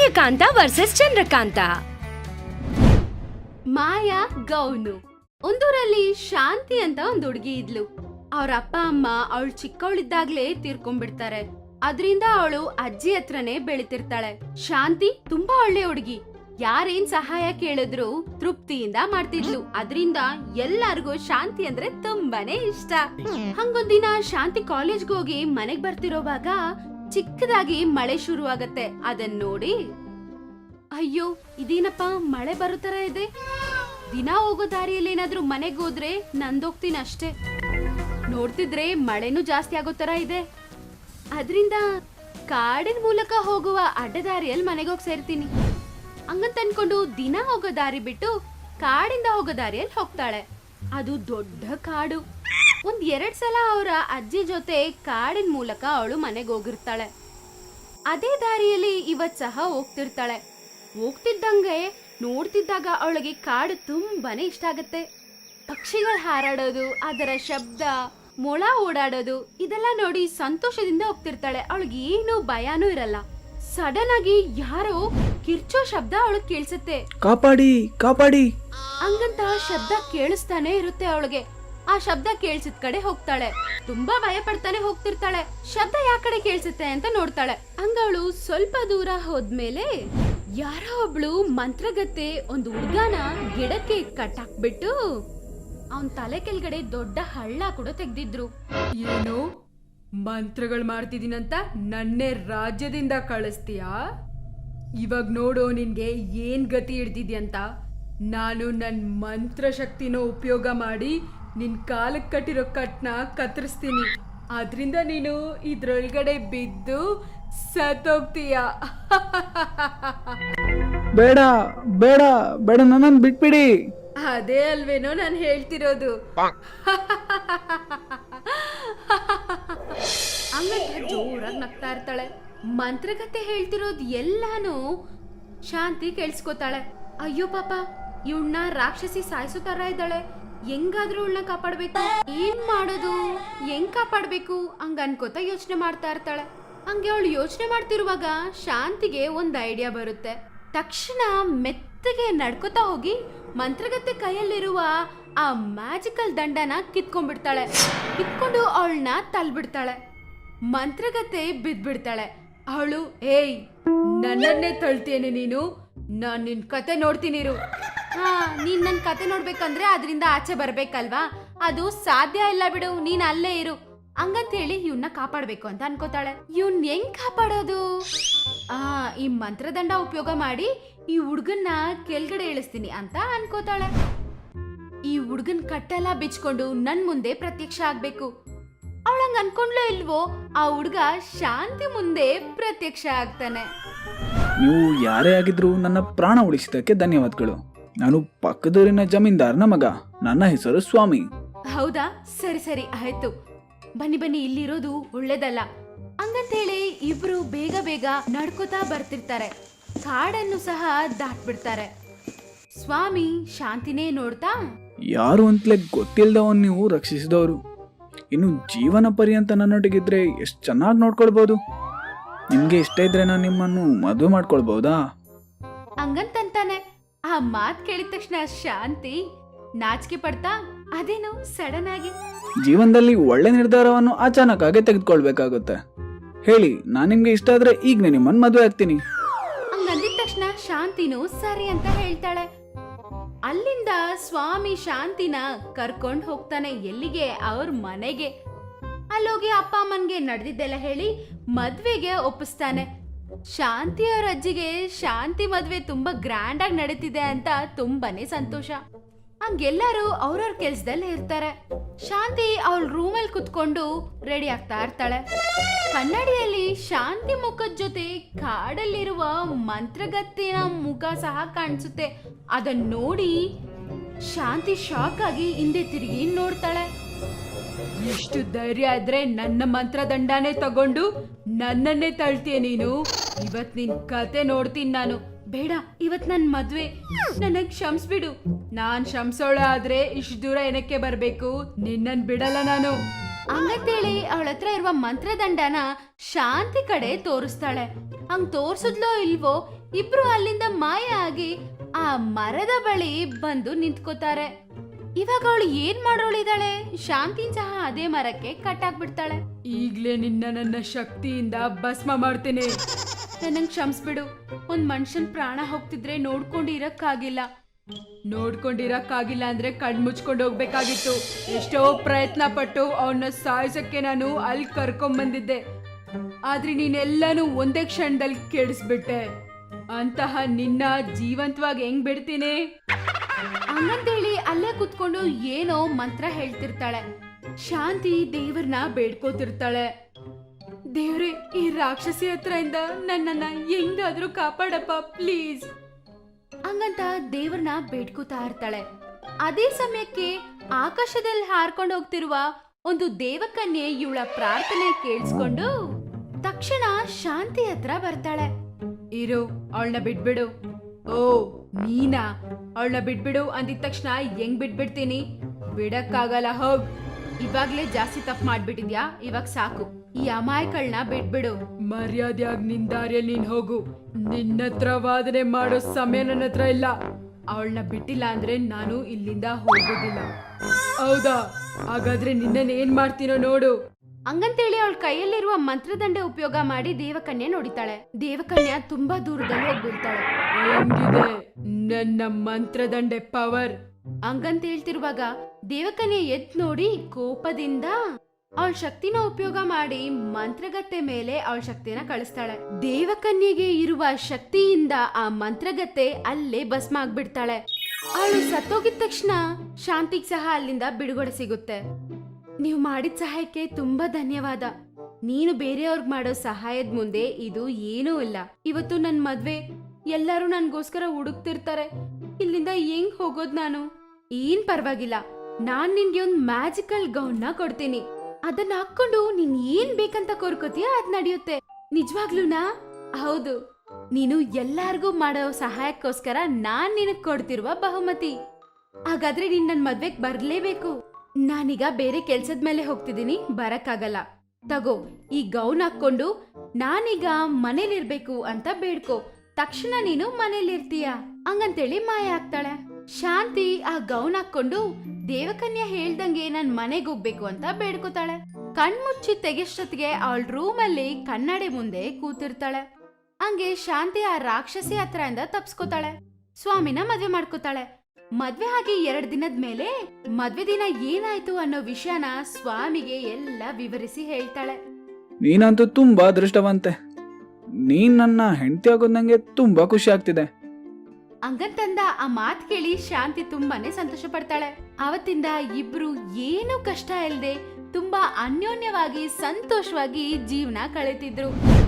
Suryakanta versus Chandrakanta. ಮಾಯಾ gown. ಒಂದೂರಲ್ಲಿ ಶಾಂತಿ ಅಂತ ಒಂದು ಹುಡುಗಿ ಇದ್ಲು. ಅವ್ರ ಅಪ್ಪ, ಅಮ್ಮ ಅವಳು ಚಿಕ್ಕವಳಿದ್ದಾಗ್ಲೇ ತೀರ್ಕೊಂಡ್ಬಿಡ್ತಾರೆ. ಅದ್ರಿಂದ ಅವಳು ಅಜ್ಜಿ ಹತ್ರನೇ ಬೆಳಿತಿರ್ತಾಳೆ. ಶಾಂತಿ ತುಂಬಾ ಒಳ್ಳೆ ಹುಡುಗಿ. ಯಾರೇನ್ ಸಹಾಯ ಕೇಳಿದ್ರು ತೃಪ್ತಿಯಿಂದ ಮಾಡ್ತಿದ್ಲು. ಅದ್ರಿಂದ ಎಲ್ಲಾರ್ಗೂ ಶಾಂತಿ ಅಂದ್ರೆ ತುಂಬಾನೇ ಇಷ್ಟ. ಹಂಗೊಂದಿನ ಶಾಂತಿ ಕಾಲೇಜ್ಗೆ ಹೋಗಿ ಮನೆಗ್ ಬರ್ತಿರೋವಾಗ ಚಿಕ್ಕದಾಗಿ ಮಳೆ ಶುರುವಾಗತ್ತೆ. ಅದನ್ನ ನೋಡಿ. ಅಯ್ಯೋ, ಇದೇನಪ್ಪ, ಮಳೆ ಬರುತ್ತರ ತರ ಇದೆ. ದಿನ ಹೋಗೋ ದಾರಿಯಲ್ಲಿ ಏನಾದ್ರೂ ಮನೆಗೆ ಹೋದ್ರೆ ನಂದೋಗ್ತೀನಿ ಅಷ್ಟೇ. ನೋಡ್ತಿದ್ರೆ ಮಳೆನೂ ಜಾಸ್ತಿ ಆಗೋ ತರ ಇದೆ. ಅದರಿಂದ ಕಾಡಿನ ಮೂಲಕ ಹೋಗುವ ಅಡ್ಡದಾರಿಯಲ್ಲಿ ಮನೆಗೆ ಹೋಗಿ ಸೇರ್ತೀನಿ. ಹಂಗಂತ ಅನ್ಕೊಂಡು ದಿನ ಹೋಗೋ ದಾರಿ ಬಿಟ್ಟು ಕಾಡಿಂದ ಹೋಗೋ ದಾರಿಯಲ್ಲಿ ಹೋಗ್ತಾಳೆ. ಅದು ದೊಡ್ಡ ಕಾಡು. ಒಂದ್ ಎರಡ್ ಸಲ ಅವರ ಅಜ್ಜಿ ಜೊತೆ ಕಾಡಿನ ಮೂಲಕ ಅವಳು ಮನೆಗೆ ಹೋಗಿರ್ತಾಳೆ. ಅದೇ ದಾರಿಯಲ್ಲಿ ಇವತ್ ಸಹ ಹೋಗ್ತಿರ್ತಾಳೆ. ಹೋಗ್ತಿದ್ದಂಗೆ ನೋಡ್ತಿದ್ದಾಗ ಅವಳಿಗೆ ಕಾಡು ತುಂಬಾನೇ ಇಷ್ಟ ಆಗತ್ತೆ. ಪಕ್ಷಿಗಳು ಹಾರಾಡೋದು ಅದರ ಶಬ್ದ ಮೊಳ ಓಡಾಡೋದು ಇದೆಲ್ಲ ನೋಡಿ ಸಂತೋಷದಿಂದ ಹೋಗ್ತಿರ್ತಾಳೆ. ಅವಳಿಗೆ ಏನು ಭಯನೂ ಇರಲ್ಲ. ಸಡನ್ ಆಗಿ ಯಾರೋ ಕಿರ್ಚೋ ಶಬ್ದ ಅವಳಿಗೆ ಕೇಳಿಸುತ್ತೆ. ಕಾಪಾಡಿ ಕಾಪಾಡಿ. ಹಂಗಂತ ಶಬ್ದ ಕೇಳಿಸ್ತಾನೆ ಇರುತ್ತೆ ಅವಳಿಗೆ. ಆ ಶಬ್ದ ಕೇಳಿಸಿದ ಕಡೆ ಹೋಗ್ತಾಳೆ. ತುಂಬಾ ಭಯ ಪಡ್ತಾನೆ ಹೋಗ್ತಿರ್ತಾಳೆ. ಶಬ್ದ ಯಾ ಕಡೆ ಕೇಳಿಸುತ್ತೆ ಅಂತ ನೋಡ್ತಾಳೆ. ಹಂಗವಳು ಸ್ವಲ್ಪ ದೂರ ಹೋದ್ಮೇಲೆ ಯಾರೋ ಒಬ್ಳು ಮಂತ್ರಗತ್ತೆ ಒಂದು ಹುಡ್ಗನ ಗಿಡಕ್ಕೆ ಕಟ್ಟಾಕ್ಬಿಟ್ಟು ಅವನ್ ತಲೆ ಕೆಳಗಡೆ ದೊಡ್ಡ ಹಳ್ಳ ಕೂಡ ತೆಗ್ದಿದ್ರು. ಏನು? ಮಂತ್ರಗಳು ಮಾಡ್ತಿದ್ದೀನಂತ ನನ್ನೇ ರಾಜ್ಯದಿಂದ ಕಳಿಸ್ತೀಯಾ? ಇವಾಗ ನೋಡು ನಿನ್ಗೆ ಏನ್ ಗತಿ ಹಿಡ್ದಿದ್ಯಂತ. ನಾನು ನನ್ನ ಮಂತ್ರ ಶಕ್ತಿನ ಉಪಯೋಗ ಮಾಡಿ ನಿನ್ ಕಾಲಕ್ಕೆ ಕಟ್ಟಿರೋ ಕಟ್ನ ಕತ್ತರಿಸ್ತೀನಿ. ಆದ್ರಿಂದ ನೀನು ಇದ್ರೊಳಗಡೆ ಬಿದ್ದು ಸತ್ತೋಗ್ತೀಯ. ಬೇಡ ಬೇಡ ಬೇಡ ನನ್ನನ್ನು ಬಿಟ್ಬಿಡಿ. ಅದೇ ಅಲ್ವೇನೋ ನಾನು ಹೇಳ್ತಿರೋದು. ಹಂಗಂತ ಜೋರಾಗಿ ನಗ್ತಾ ಇರ್ತಾಳೆ. ಮಂತ್ರಗತೆ ಹೇಳ್ತಿರೋದು ಎಲ್ಲಾನು ಶಾಂತಿ ಕೇಳಿಸ್ಕೊತಾಳೆ ಅಯ್ಯೋ ಪಾಪ ಇವ್ಣ್ಣ ರಾಕ್ಷಸಿ ಸಾಯಿಸೋ ತರ ಇದ್ದಾಳೆ. ಹೆಂಗಾದ್ರೂ ಅವಳನ್ನ ಕಾಪಾಡ್ಬೇಕು. ಏನ್ ಮಾಡೋದು? ಹೆಂಗ್ ಕಾಪಾಡ್ಬೇಕು? ಹಂಗ ಅನ್ಕೋತ ಯೋಚನೆ ಮಾಡ್ತಾ ಇರ್ತಾಳೆ. ಹಂಗೆ ಅವಳು ಯೋಚನೆ ಮಾಡ್ತಿರುವಾಗ ಶಾಂತಿಗೆ ಒಂದು ಐಡಿಯಾ ಬರುತ್ತೆ. ತಕ್ಷಣ ಮೆತ್ತಗೆ ನಡ್ಕೋತಾ ಹೋಗಿ ಮಂತ್ರಗತ್ತೆ ಕೈಯಲ್ಲಿರುವ ಆ ಮ್ಯಾಜಿಕಲ್ ದಂಡನ ಕಿತ್ಕೊಂಡ್ಬಿಡ್ತಾಳೆ. ಕಿತ್ಕೊಂಡು ಅವಳನ್ನ ತಳ್ಬಿಡ್ತಾಳೆ ಮಂತ್ರಗತೆ ಬಿದ್ಬಿಡ್ತಾಳೆ. ಅವಳು, ಏಯ್, ನನ್ನನ್ನೇ ತಳ್ತೇನೆ ನೀನು? ನಾನ್ ನಿನ್ ಕತೆ ನೋಡ್ತೀನಿರು ಹಾ, ನೀನ್ ನನ್ ಕತೆ ನೋಡ್ಬೇಕಂದ್ರೆ ಅದರಿಂದ ಆಚೆ ಬರ್ಬೇಕಲ್ವಾ? ಅದು ಸಾಧ್ಯ ಇಲ್ಲ ಬಿಡು, ನೀನ್ ಅಲ್ಲೇ ಇರು. ಹಂಗಂತ ಹೇಳಿ ಇವನ್ನ ಕಾಪಾಡ್ಬೇಕು ಅಂತ ಅನ್ಕೋತಾಳೆ. ಇವನ್ ಹೆಂಗ್ ಕಾಪಾಡೋದು? ಆ, ಈ ಮಂತ್ರದಂಡ ಉಪಯೋಗ ಮಾಡಿ ಈ ಹುಡ್ಗನ್ನ ಕೆಳಗಡೆ ಇಳಿಸ್ತೀನಿ ಅಂತ ಅನ್ಕೋತಾಳೆ. ಈ ಹುಡ್ಗನ್ ಕಟ್ಟೆಲ್ಲ ಬಿಚ್ಕೊಂಡು ನನ್ ಮುಂದೆ ಪ್ರತ್ಯಕ್ಷ ಆಗ್ಬೇಕು. ಅವಳಂಗ ಅನ್ಕೊಂಡ್ಲೋ ಇಲ್ವೋ, ಆ ಹುಡ್ಗ ಶಾಂತಿ ಮುಂದೆ ಪ್ರತ್ಯಕ್ಷ ಆಗ್ತಾನೆ. ನೀವು ಯಾರೇ ಆಗಿದ್ರು ನನ್ನ ಪ್ರಾಣ ಉಳಿಸಿದಕ್ಕೆ ಧನ್ಯವಾದಗಳು. ನಾನು ಪಕ್ಕದೂರಿನ ಜಮೀನ್ದಾರನ ಮಗ ನನ್ನ ಹೆಸರು ಸ್ವಾಮಿ. ಹೌದಾ? ಸರಿ ಸರಿ ಆಯ್ತು. ಬನ್ನಿ ಬನ್ನಿ ಇಲ್ಲಿರೋದು ಒಳ್ಳೇದಲ್ಲ. ಹಂಗಂತೇಳಿ ಇಬ್ರು ಬೇಗ ಬೇಗ ನಡ್ಕೋತಾ ಬರ್ತಿರ್ತಾರೆ. ಕಾಡನ್ನು ಸಹ ದಾಟ್ಬಿಡ್ತಾರೆ. ಸ್ವಾಮಿ ಶಾಂತಿನೇ ನೋಡ್ತಾ? ಯಾರು ಅಂತಲೇ ಗೊತ್ತಿಲ್ಲದವನ್ ನೀವು ರಕ್ಷಿಸಿದವರು. ಇನ್ನು ಜೀವನ ಪರ್ಯಂತ ನನ್ನೊಟ್ಟಿಗಿದ್ರೆ ಎಷ್ಟು ಚೆನ್ನಾಗಿ ನೋಡ್ಕೊಳ್ಬೋದು. ನಿಮ್ಗೆ ಇಷ್ಟ ಇದ್ರೆ ನಾನು ನಿಮ್ಮನ್ನು ಮದುವೆ ಮಾಡ್ಕೊಳ್ಬಹುದಾ ಹಂಗಂತಂತಾನೆ ಆ ಮಾತ್ ಕೇಳಿದ ತಕ್ಷಣ ಶಾಂತಿ ನಾಚಿಕೆ ಪಡ್ತಾ ಅದೇನು ಸಡನ್ ಆಗಿ? ಜೀವನದಲ್ಲಿ ಒಳ್ಳೆ ನಿರ್ಧಾರವನ್ನು ಆಗಿ ತೆಗೆದುಕೊಳ್ಬೇಕಾಗುತ್ತೆ. ಹೇಳಿ ನಾನು ನಿಮ್ಗೆ ಇಷ್ಟ ಆದ್ರೆ ಈಗ ನಿಮ್ಮನ್ ಮದುವೆ ಆಗ್ತೀನಿ. ಹಂಗಂದಿದ ತಕ್ಷಣ ಶಾಂತಿನೂ ಸರಿ ಅಂತ ಹೇಳ್ತಾಳೆ. ಅಲ್ಲಿಂದ ಸ್ವಾಮಿ ಶಾಂತಿನ ಕರ್ಕೊಂಡು ಹೋಗ್ತಾನೆ ಎಲ್ಲಿಗೆ? ಅವ್ರ ಮನೆಗೆ. ಅಲ್ಲೋಗಿ ಅಪ್ಪ ಅಮ್ಮನ್ಗೆ ನಡೆದಿದ್ದೆಲ್ಲ ಹೇಳಿ ಮದ್ವೆಗೆ ಒಪ್ಪಿಸ್ತಾನೆ. ಶಾಂತಿ ಅವ್ರ ಅಜ್ಜಿಗೆ ಶಾಂತಿ ಮದ್ವೆ ತುಂಬಾ ಗ್ರ್ಯಾಂಡ್ ಆಗಿ ನಡೀತಿದೆ ಅಂತ ತುಂಬಾನೇ ಸಂತೋಷ. ಹಂಗೆಲ್ಲರೂ ಅವ್ರವ್ರ ಕೆಲ್ಸದಲ್ಲಿ ಇರ್ತಾರೆ. ಶಾಂತಿ ಅವಳ ರೂಮಲ್ಲಿ ಕುತ್ಕೊಂಡು ರೆಡಿ ಆಗ್ತಾ ಇರ್ತಾಳೆ. ಕನ್ನಡಿಯಲ್ಲಿ ಶಾಂತಿ ಮುಖದ ಜೊತೆ ಕಾಡಲ್ಲಿರುವ ಮಂತ್ರಗತ್ತಿನ ಮುಖ ಸಹ ಕಾಣಿಸುತ್ತೆ. ಅದನ್ನ ನೋಡಿ ಶಾಂತಿ ಶಾಕ್ ಆಗಿ ಹಿಂದೆ ತಿರುಗಿ ನೋಡ್ತಾಳೆ. ಎಷ್ಟು ಧೈರ್ಯ ಆದ್ರೆ ನನ್ನ ಮಂತ್ರದಂಡನೇ ತಗೊಂಡು ನನ್ನನ್ನೇ ತಳ್ತೀಯ ನೀನು? ಇವತ್ ನಿನ್ ಕತೆ ನೋಡ್ತೀನಿ ನಾನು. ಬೇಡ, ಇವತ್ ನನ್ ಮದ್ವೆ. ನನಗ್ ಕ್ಷಮಿಸ್ಬಿಡು. ನಾನ್ ಕ್ಷಮಿಸೋಳ ಆದ್ರೆ ಇಷ್ಟು ದೂರ ಏನಕ್ಕೆ ಬರ್ಬೇಕು? ನಿನ್ನನ್ ಬಿಡಲ್ಲ ನಾನು. ಹಂಗಂತೇಳಿ ಅವಳ ಹತ್ರ ಇರುವ ಮಂತ್ರದಂಡನ ಶಾಂತಿ ಕಡೆ ತೋರಿಸ್ತಾಳೆ. ಹಂಗ್ ತೋರ್ಸುದ್ಲೋ ಇಲ್ವೋ, ಇಬ್ರು ಅಲ್ಲಿಂದ ಮಾಯ ಆಗಿ ಆ ಮರದ ಬಳಿ ಬಂದು ನಿಂತ್ಕೋತಾರೆ. ಇವಾಗ ಅವಳು ಏನ್ ಮಾಡೋಳಿದಾಳೆ ಶಾಂತಿನ್ ಸಹ ಅದೇ ಮರಕ್ಕೆ ಆಗ್ಬಿಡ್ತಾಳೆ ಈಗ್ಲೇ ನಿನ್ನ ನನ್ನ ಶಕ್ತಿಯಿಂದ ಭಸ್ಮ ಮಾಡ್ತೀನಿ. ನನ್ನಂಗ್ ಕ್ಷಮಿಸ್ಬಿಡು. ಒಂದ್ ಮನುಷ್ಯನ್ ಪ್ರಾಣ ಹೋಗ್ತಿದ್ರೆ ನೋಡ್ಕೊಂಡು ಇರಕ್ಕಾಗಿಲ್ಲ ನೋಡ್ಕೊಂಡಿರಕ್ಕಾಗಿಲ್ಲ ಅಂದ್ರೆ ಕಣ್ ಮುಚ್ಕೊಂಡು ಹೋಗ್ಬೇಕಾಗಿತ್ತು. ಎಷ್ಟೋ ಪ್ರಯತ್ನ ಪಟ್ಟು ಅವನ್ನ ಸಾಯಿಸಕ್ಕೆ ನಾನು ಅಲ್ಲಿ ಕರ್ಕೊಂಡ್ ಬಂದಿದ್ದೆ. ಆದ್ರೆ ನೀನೆಲ್ಲಾನು ಒಂದೇ ಕ್ಷಣದಲ್ಲಿ ಕೆಡಿಸ್ಬಿಟ್ಟೆ. ಅಂತಹ ನಿನ್ನ ಜೀವಂತವಾಗಿ ಹೆಂಗ್ ಬಿಡ್ತೀನಿ? ಹಂಗಂತೇಳಿ ಅಲ್ಲೇ ಕುತ್ಕೊಂಡು ಏನೋ ಮಂತ್ರ ಹೇಳ್ತಿರ್ತಾಳೆ. ಶಾಂತಿ ದೇವ್ರನ್ನ ಬೇಡ್ಕೋತಿರ್ತಾಳೆ. ದೇವ್ರೆ, ಈ ರಾಕ್ಷಸಿ ಹತ್ರದಿಂದ ನನ್ನನ್ನ ಹೆಂಗಾದ್ರೂ ಕಾಪಾಡಪ್ಪ, ಪ್ಲೀಸ್. ಹಂಗಂತ ದೇವ್ರನ್ನ ಬೇಡ್ಕೋತಾ ಇರ್ತಾಳೆ. ಅದೇ ಸಮಯಕ್ಕೆ ಆಕಾಶದಲ್ಲಿ ಹಾರ್ಕೊಂಡು ಹೋಗ್ತಿರುವ ಒಂದು ದೇವಕನ್ಯೆ ಇವಳ ಪ್ರಾರ್ಥನೆ ಕೇಳಿಸ್ಕೊಂಡು ತಕ್ಷಣ ಶಾಂತಿ ಹತ್ರ ಬರ್ತಾಳೆ. ಇರು, ಅವಳನ್ನ ಬಿಟ್ಬಿಡು. ಓ, ನೀನಾ? ಅವಳನ್ನ ಬಿಡ್ಬಿಡು ಅಂದಿದ ತಕ್ಷಣ ಹೆಂಗ್ ಬಿಟ್ಬಿಡ್ತೀನಿ? ಬಿಡಕ್ಕಾಗಲ್ಲ, ಹೋಗ್. ಇವಾಗ್ಲೇ ಜಾಸ್ತಿ ತಪ್ಪು ಮಾಡ್ಬಿಟ್ಟಿದ್ಯಾ? ಇವಾಗ ಸಾಕು. ಈ ಅಮಾಯಕಳನ್ನ ಬಿಟ್ಬಿಡು. ಮರ್ಯಾದೆಯಾಗಿ ನಿನ್ ದಾರಿಯಲ್ಲಿ ನೀನ್ ಹೋಗು. ನಿನ್ನ ಹತ್ರ ವಾದನೆ ಮಾಡೋ ಸಮಯ ನನ್ನ ಹತ್ರ ಇಲ್ಲ. ಅವಳನ್ನ ಬಿಟ್ಟಿಲ್ಲ ಅಂದ್ರೆ ನಾನು ಇಲ್ಲಿಂದ ಹೋಗೋದಿಲ್ಲ. ಹೌದಾ? ಹಾಗಾದ್ರೆ ನಿನ್ನನ್ ಏನ್ ಮಾಡ್ತೀನೋ ನೋಡು. ಹಂಗಂತೇಳಿ ಅವಳ ಕೈಯಲ್ಲಿರುವ ಮಂತ್ರದಂಡೆ ಉಪಯೋಗ ಮಾಡಿ ದೇವಕನ್ಯೆ ನೋಡಿತಾಳೆ. ದೇವಕನ್ಯ ತುಂಬಾ ದೂರದಲ್ಲಿ ಹೋಗ್ಬಿಡ್ತಾಳೆ ನನ್ನ ಮಂತ್ರದಂಡೆ ಪವರ್? ಹಂಗಂತ ಹೇಳ್ತಿರುವಾಗ ದೇವಕನ್ಯ ಎದ್ ನೋಡಿ ಕೋಪದಿಂದ ಅವಳ ಶಕ್ತಿನ ಉಪಯೋಗ ಮಾಡಿ ಮಂತ್ರಗತ್ತೆ ಮೇಲೆ ಅವಳ ಶಕ್ತಿನ ಕಳಿಸ್ತಾಳೆ. ದೇವಕನ್ಯೆಗೆ ಇರುವ ಶಕ್ತಿಯಿಂದ ಆ ಮಂತ್ರಗತ್ತೆ ಅಲ್ಲೇ ಭಸ್ಮ ಆಗ್ಬಿಡ್ತಾಳೆ. ಅವಳು ಸತ್ತೋಗಿದ ತಕ್ಷಣ ಶಾಂತಿಗ್ ಸಹ ಅಲ್ಲಿಂದ ಬಿಡುಗಡೆ ಸಿಗುತ್ತೆ. ನೀವು ಮಾಡಿದ ಸಹಾಯಕ್ಕೆ ತುಂಬಾ ಧನ್ಯವಾದ. ನೀನು ಬೇರೆಯವ್ರಿಗೆ ಮಾಡೋ ಸಹಾಯದ ಮುಂದೆ ಇದು ಏನೂ ಇಲ್ಲ. ಇವತ್ತು ನನ್ ಮದ್ವೆ, ಎಲ್ಲರೂ ನನ್ಗೋಸ್ಕರ ಹುಡುಕ್ತಿರ್ತಾರೆ. ಇಲ್ಲಿಂದ ಹೆಂಗ್ ಹೋಗೋದ್ ನಾನು? ಏನ್ ಪರವಾಗಿಲ್ಲ. ನಾನ್ ನಿನ್ಗೆ ಒಂದ್ ಮ್ಯಾಜಿಕಲ್ ಗೌನ್ನ ಕೊಡ್ತೀನಿ. ಅದನ್ನ ಹಾಕೊಂಡು ನೀನ್ ಏನ್ ಬೇಕಂತ ಕೋರ್ಕೋತೀಯ ಅದ್ ನಡೆಯುತ್ತೆ. ನಿಜವಾಗ್ಲೂನಾ ಹೌದು. ನೀನು ಎಲ್ಲಾರ್ಗೂ ಮಾಡೋ ಸಹಾಯಕ್ಕೋಸ್ಕರ ನಾನ್ ನಿನಗ್ ಕೊಡ್ತಿರುವ ಬಹುಮತಿ. ಹಾಗಾದ್ರೆ ನೀನ್ ನನ್ ಮದ್ವೆಗ್ ಬರ್ಲೇಬೇಕು. ನಾನೀಗ ಬೇರೆ ಕೆಲ್ಸದ ಮೇಲೆ ಹೋಗ್ತಿದ್ದೀನಿ ಬರಕ್ಕಾಗಲ್ಲ. ತಗೋ, ಈ ಗೌನ್ ಹಾಕೊಂಡು ನಾನೀಗ ಮನೇಲಿರ್ಬೇಕು ಅಂತ ಬೇಡ್ಕೋ. ತಕ್ಷಣ ನೀನು ಮನೇಲಿರ್ತೀಯ? ಹಂಗಂತೇಳಿ ಮಾಯ ಆಗ್ತಾಳೆ. ಶಾಂತಿ ಆ ಗೌನ್ ಹಾಕೊಂಡು ದೇವಕನ್ಯ ಹೇಳ್ದಂಗೆ ನನ್ ಮನೆಗೆ ಹೋಗ್ಬೇಕು ಅಂತ ಬೇಡ್ಕೋತಾಳೆ. ಕಣ್ಮುಚ್ಚಿ ತೆಗೆಷ್ಟೊತ್ತಿಗೆ ಅವಳ ರೂಮಲ್ಲಿ ಕನ್ನಡಿ ಮುಂದೆ ಕೂತಿರ್ತಾಳೆ. ಹಂಗೆ ಶಾಂತಿ ಆ ರಾಕ್ಷಸಿ ಹತ್ರದಿಂದ ತಪ್ಸ್ಕೋತಾಳೆ. ಸ್ವಾಮಿನ ಮದ್ವೆ ಮಾಡ್ಕೋತಾಳೆ. ಮದ್ವೆ ಆಗಿ ಎರಡು ದಿನದ ಮೇಲೆ ಮದ್ವೆ ದಿನ ಏನಾಯ್ತು ಅನ್ನೋ ವಿಷಯನ ಸ್ವಾಮಿಗೆ ಎಲ್ಲ ವಿವರಿಸಿ ಹೇಳ್ತಾಳೆ. ನೀನಂತೂ ತುಂಬಾ ಅದೃಷ್ಟವಂತೆ. ನೀನ್ ನನ್ನ ಹೆಂಡತಿ ಆಗೋದಂಗೆ ನಂಗೆ ತುಂಬಾ ಖುಷಿ ಆಗ್ತಿದೆ. ಹಂಗಂತಂದ ಆ ಮಾತ್ ಕೇಳಿ ಶಾಂತಿ ತುಂಬಾನೇ ಸಂತೋಷ ಪಡ್ತಾಳೆ ಅವತ್ತಿಂದ ಇಬ್ರು ಏನು ಕಷ್ಟ ಇಲ್ಲದೆ ತುಂಬಾ ಅನ್ಯೋನ್ಯವಾಗಿ ಸಂತೋಷವಾಗಿ ಜೀವನ ಕಳೆತಿದ್ರು.